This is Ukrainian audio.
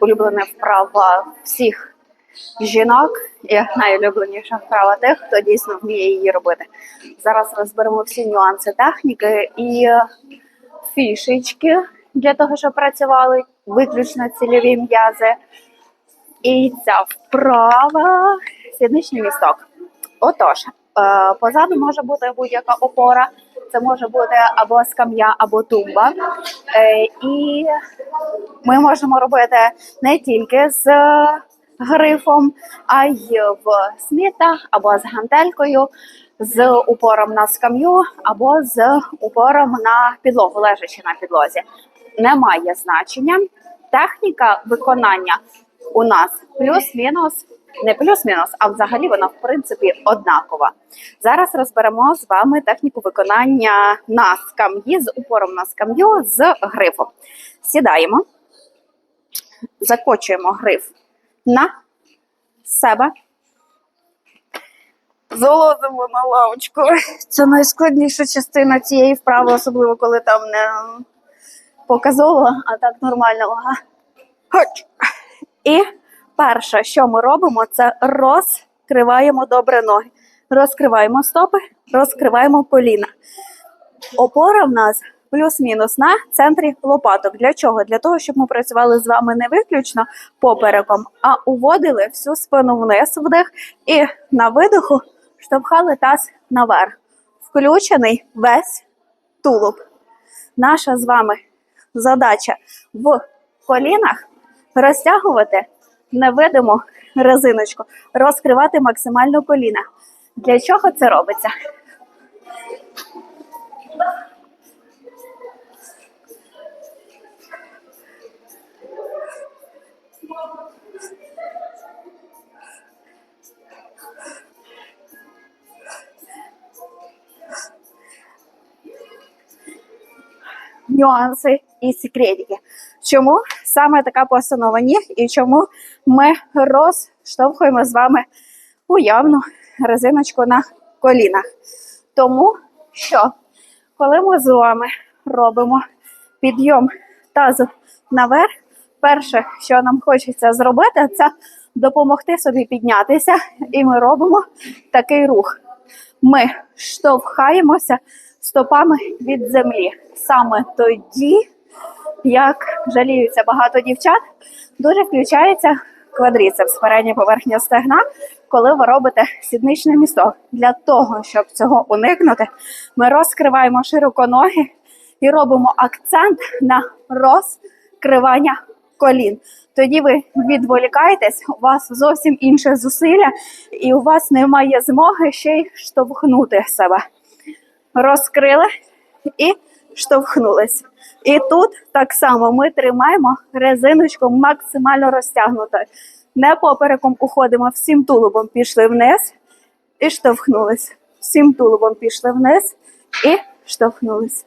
улюблена вправа всіх жінок і найулюбленіша вправа тих, хто дійсно вміє її робити. Зараз розберемо всі нюанси техніки і фішечки для того, щоб працювали виключно цільові м'язи. І ця вправа сідничний місток. Отож, е, позаду може бути будь-яка опора. Це може бути або скам'я, або тумба. Е, і ми можемо робити не тільки з грифом, а й в смітах, або з гантелькою, з упором на скам'ю, або з упором на підлогу, лежачи на підлозі. Немає значення. Техніка виконання у нас плюс-мінус, не плюс-мінус, а взагалі вона в принципі однакова. Зараз розберемо з вами техніку виконання на скам'ї з упором на скам'ю з грифом. Сідаємо, закочуємо гриф на себе. Залазимо на лавочку. Це найскладніша частина цієї вправи, особливо коли там не показово, а так нормально. Хоч. І перше, що ми робимо, це розкриваємо добре ноги. Розкриваємо стопи, розкриваємо коліна. Опора в нас плюс-мінус на центрі лопаток. Для чого? Для того, щоб ми працювали з вами не виключно попереком, а уводили всю спину вниз вдих і на видиху штовхали таз наверх. Включений весь тулуб. Наша з вами задача в колінах розтягувати невидиму резиночку, розкривати максимально коліна. Для чого це робиться? нюанси і секретики. Чому саме така постанова ніг і чому ми розштовхуємо з вами уявну резиночку на колінах? Тому що, коли ми з вами робимо підйом тазу наверх, перше, що нам хочеться зробити, це допомогти собі піднятися, і ми робимо такий рух. Ми штовхаємося стопами від землі. Саме тоді, як жаліються багато дівчат, дуже включається квадріцепс, передня поверхня стегна, коли ви робите сідничний місток. Для того, щоб цього уникнути, ми розкриваємо широко ноги і робимо акцент на розкривання колін. Тоді ви відволікаєтесь, у вас зовсім інше зусилля, і у вас немає змоги ще й штовхнути себе. Розкрили і штовхнулись. І тут так само ми тримаємо резиночку максимально розтягнутою. Не попереком уходимо, всім тулубом пішли вниз і штовхнулись. Всім тулубом пішли вниз і штовхнулись.